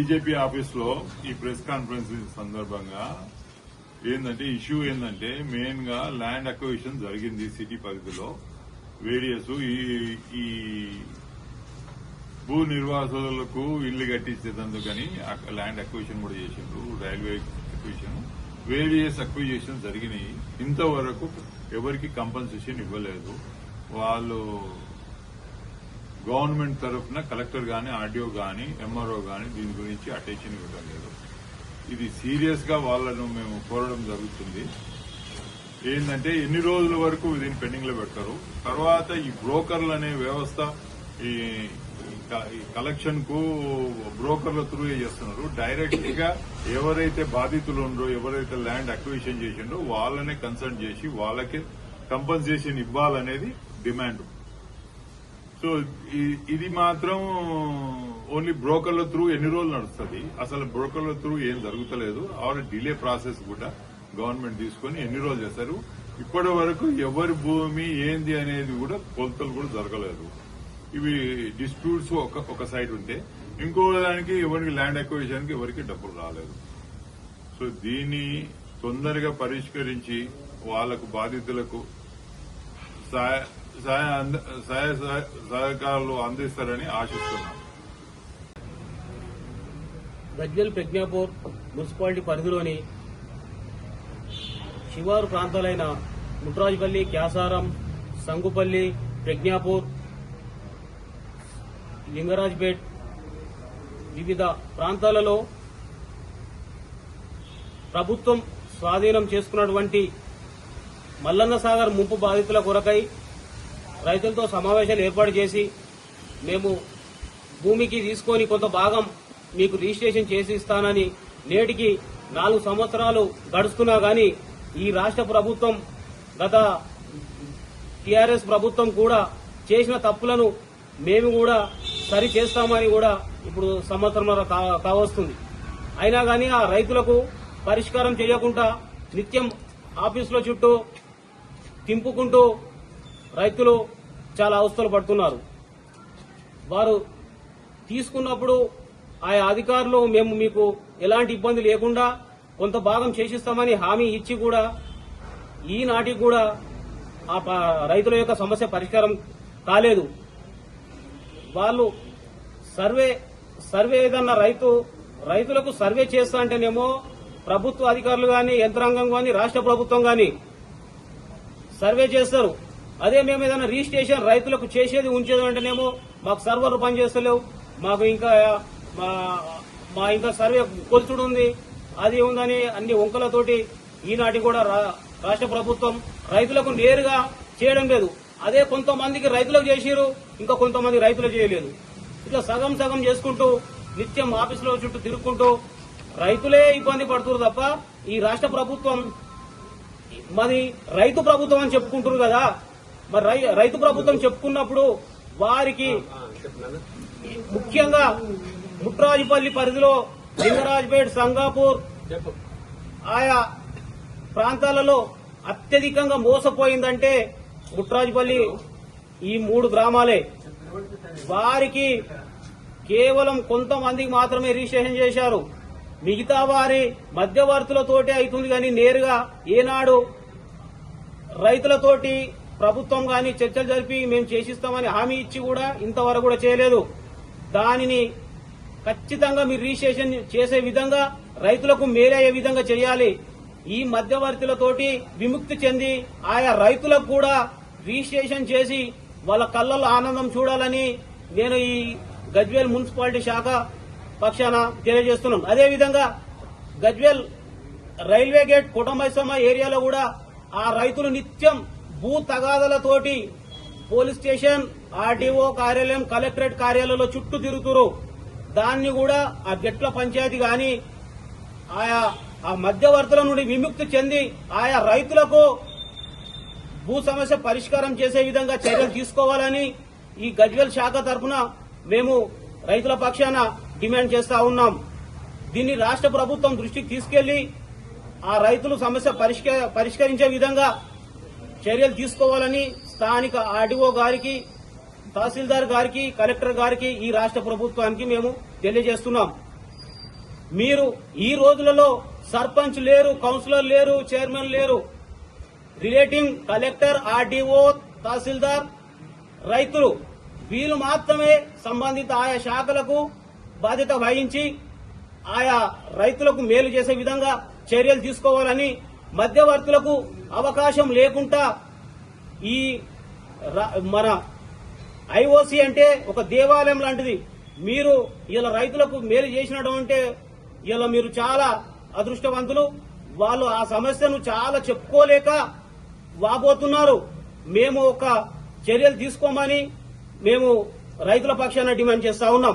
BJP ఆఫీస్లో ఈ press conference సందర్భంగా ఏంటంటే ఇష్యూ ఏంటంటే మెయిన్గా ల్యాండ్ అక్విజిషన్ జరిగింది సిటీ పరిధిలో. వేరియస్ ఈ ఈ భూ నిర్వాసులకు ఇల్లు కట్టించేదందుకని ల్యాండ్ అక్విజిషన్ కూడా చేసిండ్రు రైల్వే అక్విజిషన్ వేరియస్ అక్విజిషన్ జరిగినాయి. ఇంతవరకు ఎవరికి కంపన్సేషన్ ఇవ్వలేదు. వాళ్ళు గవర్నమెంట్ తరఫున కలెక్టర్ గాని ఆర్డీఓ గాని ఎంఆర్ఓ గాని దీని గురించి అటెన్షన్ ఇవ్వడం లేదు. ఇది సీరియస్గా వాళ్ళను మేము కోరడం జరుగుతుంది. ఏంటంటే ఎన్ని రోజుల వరకు దీన్ని పెండింగ్లో పెడతారు తర్వాత ఈ బ్రోకర్లు అనే వ్యవస్థ ఈ కలెక్షన్కు బ్రోకర్ల త్రూ చేస్తున్నారు. డైరెక్ట్గా ఎవరైతే బాధితులు ఉండరో ఎవరైతే ల్యాండ్ అక్విజిషన్ చేసిండో వాళ్ళనే కన్సల్ట్ చేసి వాళ్ళకి కంపన్సేషన్ ఇవ్వాలనేది డిమాండ్. సో ఈ- ఇది మాత్రం ఓన్లీ బ్రోకర్ల త్రూ ఎన్ని రోజులు నడుస్తుంది? అసలు బ్రోకర్ల త్రూ ఏం జరుగుతలేదు. ఆర్ డిలే ప్రాసెస్ కూడా గవర్నమెంట్ తీసుకొని ఎన్ని రోజులు చేస్తారు ఇప్పటి వరకు ఎవరి భూమి ఏంది అనేది కూడా కొలతలు కూడా జరగలేదు. ఇవి డిస్ప్యూట్స్ ఒక ఒక సైడ్ ఉంటే ఇంకో దానికి ఎవరికి ల్యాండ్ అక్విజిషన్కి ఎవరికి డబ్బులు రాలేదు. సో దీన్ని తొందరగా పరిష్కరించి వాళ్ళకు బాధితులకు సహాయ అంద- సహాయ సహాయ- సహకారాలు అందిస్తారని ఆశిస్తున్నాను గజ్వెల్ ప్రజ్ఞాపూర్ మున్సిపాలిటీ పరిధిలోని శివారు ప్రాంతాలైన ముట్రాజుపల్లి క్యాసారం సంగుపల్లి ప్రజ్ఞాపూర్ లింగరాజ్పేట్ వివిధ ప్రాంతాలలో ప్రభుత్వం స్వాధీనం చేసుకున్నటువంటి మల్లన్న సాగర్ ముంపు బాధితుల కొరకై రైతులతో సమావేశాలు ఏర్పాటు చేసి మేము భూమికి తీసుకొని కొంత భాగం మీకు రిజిస్ట్రేషన్ చేసి ఇస్తానని నేటికి నాలుగు సంవత్సరాలు గడుస్తున్నా గాని ఈ రాష్ట్ర ప్రభుత్వం గత టీఆర్ఎస్ ప్రభుత్వం కూడా చేసిన తప్పులను మేము కూడా సరి చేస్తామని కూడా ఇప్పుడు సంవత్సరంలో కావస్తుంది. అయినా గాని ఆ రైతులకు పరిష్కారం చేయకుండా నిత్యం ఆఫీసుల చుట్టూ తింపుకుంటూ రైతులు చాలా అవస్థలు పడుతున్నారు. వారు తీసుకున్నప్పుడు ఆయా అధికారులు మేము మీకు ఎలాంటి ఇబ్బంది లేకుండా కొంత భాగం చేసిస్తామని హామీ ఇచ్చి కూడా ఈనాటికి కూడా ఆ ప- రైతుల యొక్క సమస్య పరిష్కారం కాలేదు. వాళ్ళు సర్వే సర్వే ఏదన్నా రైతు రైతులకు సర్వే చేస్తా అంటేనేమో ప్రభుత్వ అధికారులు కానీ యంత్రాంగం కానీ రాష్ట్ర ప్రభుత్వం కానీ సర్వే చేస్తారు. అదే మేము ఏదైనా రిజిస్ట్రేషన్ రైతులకు చేసేది ఉంచేది అంటేనేమో మాకు సర్వర్లు పనిచేస్తలేవు. మాకు ఇంకా మా మా ఇంకా సర్వే కొలుచుడు ఉంది. అది ఉందని అన్ని వంకలతోటి ఈనాటి కూడా రా- రాష్ట్ర ప్రభుత్వం రైతులకు నేరుగా చేయడం లేదు. అదే కొంతమందికి రైతులకు చేసిరు ఇంకా కొంతమంది రైతులకు చేయలేదు. ఇట్లా సగం సగం చేసుకుంటూ నిత్యం ఆఫీసులో చుట్టూ తిరుక్కుంటూ రైతులే ఇబ్బంది పడుతున్నారు తప్ప ఈ రాష్ట్ర ప్రభుత్వం మరి రైతు ప్రభుత్వం అని చెప్పుకుంటారు కదా. మరి రైతు ప్రభుత్వం చెప్పుకున్నప్పుడు వారికి ముఖ్యంగా ముట్రాజుపల్లి పరిధిలో లింగరాజ్పేట్ సంగాపూర్ ఆయా ప్రాంతాలలో అత్యధికంగా మోసపోయిందంటే ముట్రాజుపల్లి ఈ మూడు గ్రామాలే. వారికి కేవలం కొంతమందికి మాత్రమే రిజిస్ట్రేషన్ చేశారు. మిగతా వారి మధ్యవర్తులతోటే అవుతుంది కానీ నేరుగా ఏనాడు రైతులతోటి ప్రభుత్వం గాని చర్చలు జరిపి మేము చేసిస్తామని హామీ ఇచ్చి కూడా ఇంతవరకు కూడా చేయలేదు. దానిని ఖచ్చితంగా మీరు రిజిస్ట్రేషన్ చేసే విధంగా రైతులకు మేలయ్యే విధంగా చేయాలి. ఈ మధ్యవర్తులతోటి విముక్తి చెంది ఆయా రైతులకు కూడా రిజిస్ట్రేషన్ చేసి వాళ్ళ కళ్ళల్లో ఆనందం చూడాలని నేను ఈ గజ్వేల్ మున్సిపాలిటీ శాఖ పక్షాన తెలియజేస్తున్నాను అదేవిధంగా గజ్వేల్ రైల్వే గేట్ కుటుంబ ఏరియాలో కూడా ఆ రైతులు నిత్యం భూ తగాదలతోటి పోలీస్ స్టేషన్ ఆర్డీఓ కార్యాలయం కలెక్టరేట్ కార్యాలయంలో చుట్టూ తిరుగుతురు. దాన్ని కూడా ఆ గెట్ల పంచాయతీ గాని ఆయా ఆ మధ్యవర్తుల నుండి విముక్తి చెంది ఆయా రైతులకు భూ సమస్య పరిష్కారం చేసే విధంగా చర్యలు తీసుకోవాలని ఈ గజ్వెల్ శాఖ తరఫున మేము రైతుల పక్షాన డిమాండ్ చేస్తా ఉన్నాం. దీన్ని రాష్ట్ర ప్రభుత్వం దృష్టికి తీసుకెళ్ళి ఆ రైతుల సమస్య పరిష్క- పరిష్కరించే విధంగా చర్యలు తీసుకోవాలని స్థానిక ఆర్డీఓ గారికి తహసీల్దార్ గారికి కలెక్టర్ గారికి ఈ రాష్ట్ర ప్రభుత్వానికి మేము తెలియజేస్తున్నాం. మీరు ఈ రోజులలో సర్పంచ్ లేరు కౌన్సిలర్ లేరు చైర్మన్ లేరు. రిలేటింగ్ కలెక్టర్ ఆర్డీఓ తహసీల్దార్ రైతులు వీళ్ళు మాత్రమే సంబంధిత ఆయా శాఖలకు బాధ్యత వహించి ఆయా రైతులకు మేలు చేసే విధంగా చర్యలు తీసుకోవాలని మధ్యవర్తులకు అవకాశం లేకుండా ఈ ర- మన ఐఓసి అంటే ఒక దేవాలయం లాంటిది. మీరు ఇలా రైతులకు మేలు చేసినట్టు అంటే ఇలా మీరు చాలా అదృష్టవంతులు. వాళ్ళు ఆ సమస్యను చాలా చెప్పుకోలేక వాపోతున్నారు. మేము ఒక చర్యలు తీసుకోమని మేము రైతుల పక్షాన డిమాండ్ చేస్తా ఉన్నాం.